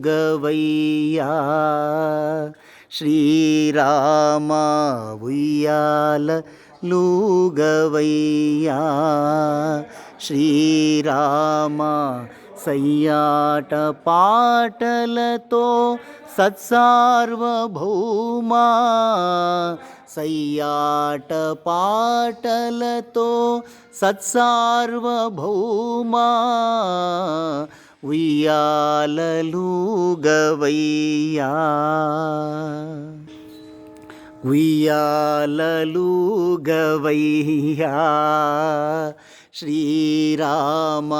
గవయ్యా శ్రీరామ ఉయ్యాల లూగవయ్యా శ్రీరామ సయ్యాట పాటలతో సత్సార్వభౌమా సయ్యాట పాటలతో సత్సార్వభౌమా ఉయ్యాలలుగవయ్యా. ఉయ్యాలలుగవయ్యా. శ్రీరామ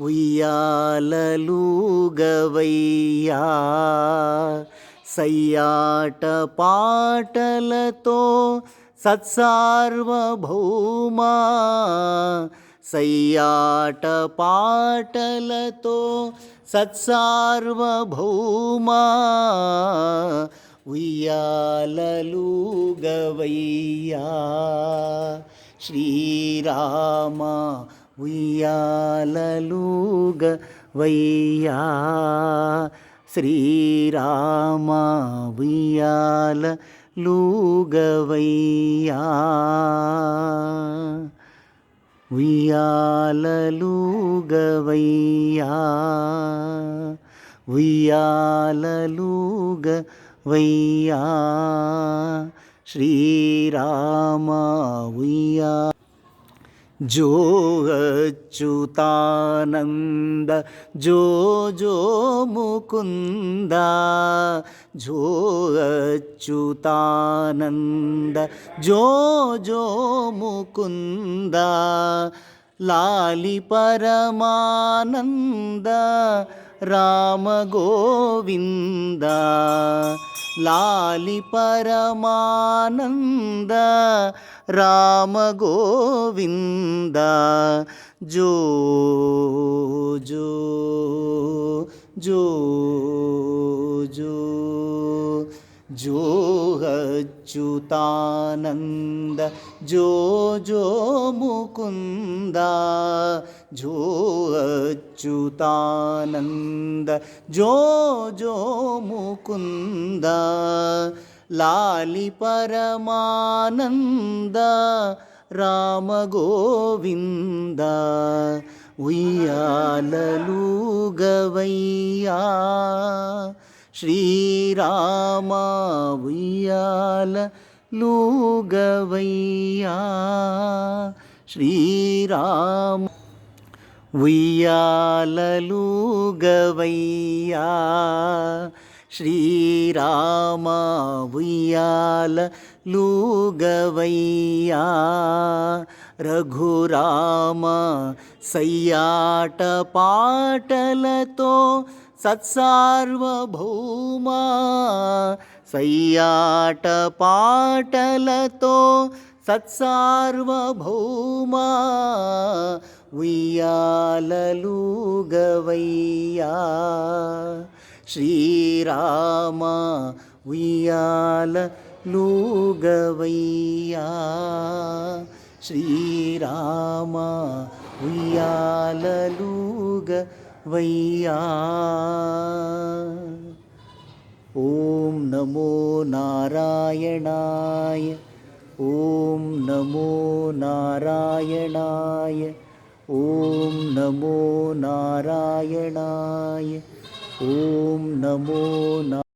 ఉయ్యాలలుగవయ్యా. సయ్యాట పాటలతో సత్సార్వభౌమా. సయ్యాట పాటలతో సత్సార్వభౌమా ఉయ్యాలలుగవయ్యా. శ్రీరామ ఉయ్యాలలుగవయ్యా. శ్రీరామ ఉయ్యాల లూగవయ్యా உய்யாலலூகவையா? உய்யாலலூகவையா? ஸ்ரீராமா உய்யா జో అచ్యుతానంద జో జో ముకుంద జో అచ్యుతానంద జో జో ముకుంద లాలి పరమానంద రామ గోవింద లాలి रामगोविन्द। जो जो जो जो जो अच्युतानन्द। जो जो मुकुन्द। जो अच्युतानन्द। जो जो मुकुन्द। లాలి పరమానంద రామ గోవింద ఉయ్యాలలుగవయ్యా. శ్రీరామ ఉయ్యాల లూగవయ్యా శ్రీరామ ఉయ్యాలలుగవయ్యా. శ్రీరామ ఉయ్యాల లూగవయ్యా రఘురామ సయ్యాట పాటలతో సత్సార్వభౌమా సయ్యాట పాటలతో సత్సార్వభౌమా ఉయ్యాలలుగవయ్యా శ్రీరామ ఉయ్యాల లూగవయ్యా శ్రీరామ ఉయ్యాలలుగవయ్యా ఓం నమో నారాయణాయ ఓం నమో నారాయణాయ ఓం నమో నారాయణాయ ఓం ॐ नमो